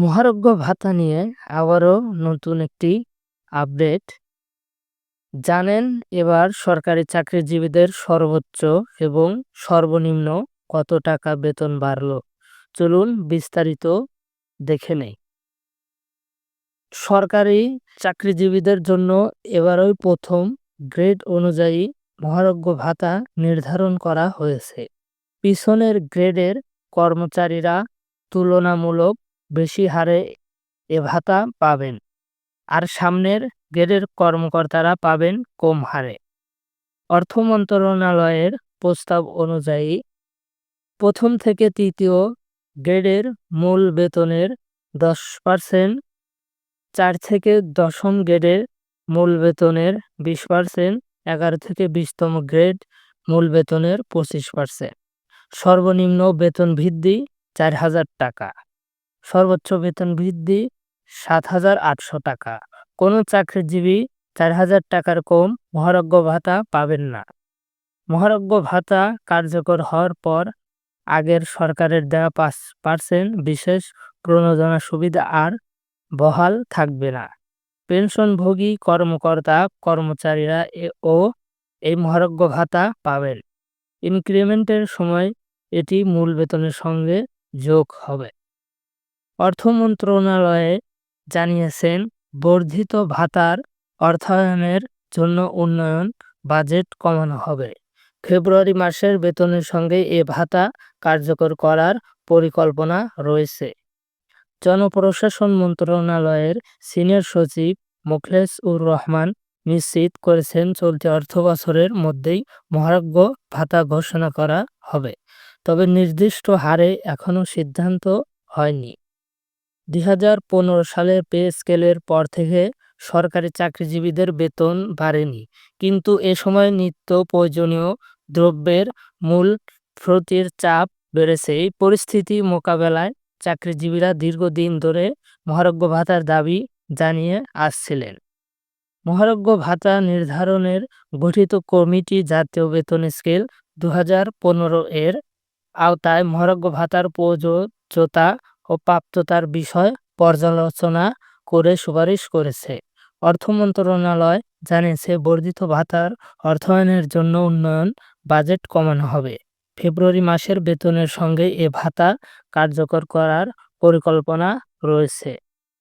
মহারোগ্য ভাতা নিয়ে আবারও নতুন একটি আপডেট। জানেন, এবার সরকারি চাকরিজীবীদের সর্বোচ্চ এবং সর্বনিম্ন কত টাকা বেতন বাড়ল? চলুন বিস্তারিত দেখে নেই। সরকারি চাকরিজীবীদের জন্য এবারই প্রথম গ্রেড অনুযায়ী মহারোগ্য ভাতা নির্ধারণ করা হয়েছে। পিছনের গ্রেডের কর্মচারীরা তুলনামূলক বেশি হারে এ ভাতা পাবেন। আর সামনের গ্রেডের কর্মকর্তারা পাবেন কম হারে। অর্থ মন্ত্রণালয়ের প্রস্তাব অনুযায়ী প্রথম থেকে তৃতীয় গ্রেডের মূল বেতনের দশ পার্সেন্ট, চার থেকে দশম গ্রেডের মূল বেতনের বিশ পার্সেন্ট, এগারো থেকে বিশতম গ্রেড মূল বেতনের পঁচিশ পার্সেন্ট। সর্বনিম্ন বেতন বৃদ্ধি চার হাজার টাকা। সর্বোচ্চ বেতন বৃদ্ধি সাত হাজার আটশো টাকা। কোনো চাকরিজীবী চার হাজার টাকার কম মহারজ্ঞ ভাতা পাবেন না। মহারজ্ঞ ভাতা কার্যকর হওয়ার পর আগের সরকারের দেওয়া পাঁচ পার্সেন্ট বিশেষ প্রণোদনা সুবিধা আর বহাল থাকবে না। পেনশনভোগী কর্মকর্তা, কর্মচারীরা ও এই মহারজ্ঞ ভাতা পাবেন। ইনক্রিমেন্টের সময় এটি মূল বেতনের সঙ্গে যোগ হবে। অর্থ মন্ত্রণালয়ে জানিয়েছেন, বর্ধিত ভাতার অর্থায়নের জন্য উন্নয়ন বাজেট কমানো হবে। ফেব্রুয়ারি মাসের বেতনের সঙ্গে এ ভাতা কার্যকর করার পরিকল্পনা রয়েছে। জনপ্রশাসন মন্ত্রণালয়ের সিনিয়র সচিব মুখলেস উর রহমান নিশ্চিত করেছেন, চলতি অর্থ বছরের মধ্যেই মহারজ্ঞ ভাতা ঘোষণা করা হবে। তবে নির্দিষ্ট হারে এখনও সিদ্ধান্ত হয়নি। দুই সালের পে স্কেলের পর থেকে সরকারি চাকরিজীবীদের বেতন বাড়েনি। কিন্তু এ সময় নিত্য প্রয়োজনীয় দ্রব্যের মূল প্রতির চাপ বেড়েছে। এই পরিস্থিতি মোকাবেলায় চাকরিজীবীরা দীর্ঘদিন ধরে মহারজ্ঞ ভাতার দাবি জানিয়ে আসছিলেন। মহারজ্ঞ ভাতা নির্ধারণের গঠিত কমিটি জাতীয় বেতন স্কেল দু হাজার পনেরো এর আওতায় মহারজ্ঞ ভাতার প্রযোজ্যতা ও প্রাপ্ততার বিষয় পর্যালোচনা করে সুপারিশ করেছে। অর্থ মন্ত্রণালয় জানিয়েছে, বর্ধিত ভাতার অর্থায়নের জন্য উন্নয়ন বাজেট কমানো হবে। ফেব্রুয়ারি মাসের বেতনের সঙ্গে এ ভাতা কার্যকর করার পরিকল্পনা রয়েছে।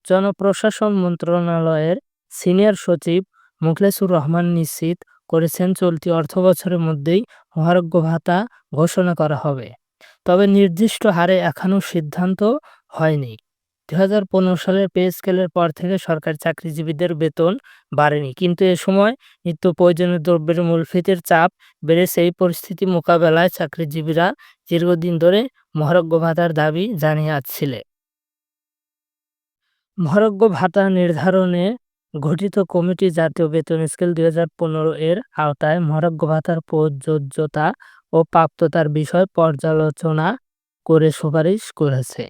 জনপ্রশাসন মন্ত্রণালয়ের সিনিয়র সচিব মুখলেসুর রহমান নিশ্চিত করেছেন, চলতি অর্থ বছরের মধ্যেই মহারোগ্য ভাতা ঘোষণা করা হবে। তবে নির্দিষ্ট হারে এখনও সিদ্ধান্ত হয়নি। দু সালের পে স্কেলের পর থেকে সরকারি চাকরিজীবীদের বেতন বাড়েনি। কিন্তু এ সময় নিত্য প্রয়োজনীয় দ্রব্যের মূলফিতের চাপ বেড়েছে এই পরিস্থিতি মোকাবেলায় চাকরিজীবীরা দীর্ঘদিন ধরে মহারজ্ঞ ভাতার দাবি জানিয়ে আসছিলেন মহারজ্ঞ ভাতা নির্ধারণে গঠিত কমিটি জাতীয় বেতন স্কেল দুই হাজার পনেরো এর আওতায় মহারজ্ঞ ভাতার প্রযোজ্যতা ও প্রাপ্ততার বিষয় পর্যালোচনা করে সুপারিশ করেছে।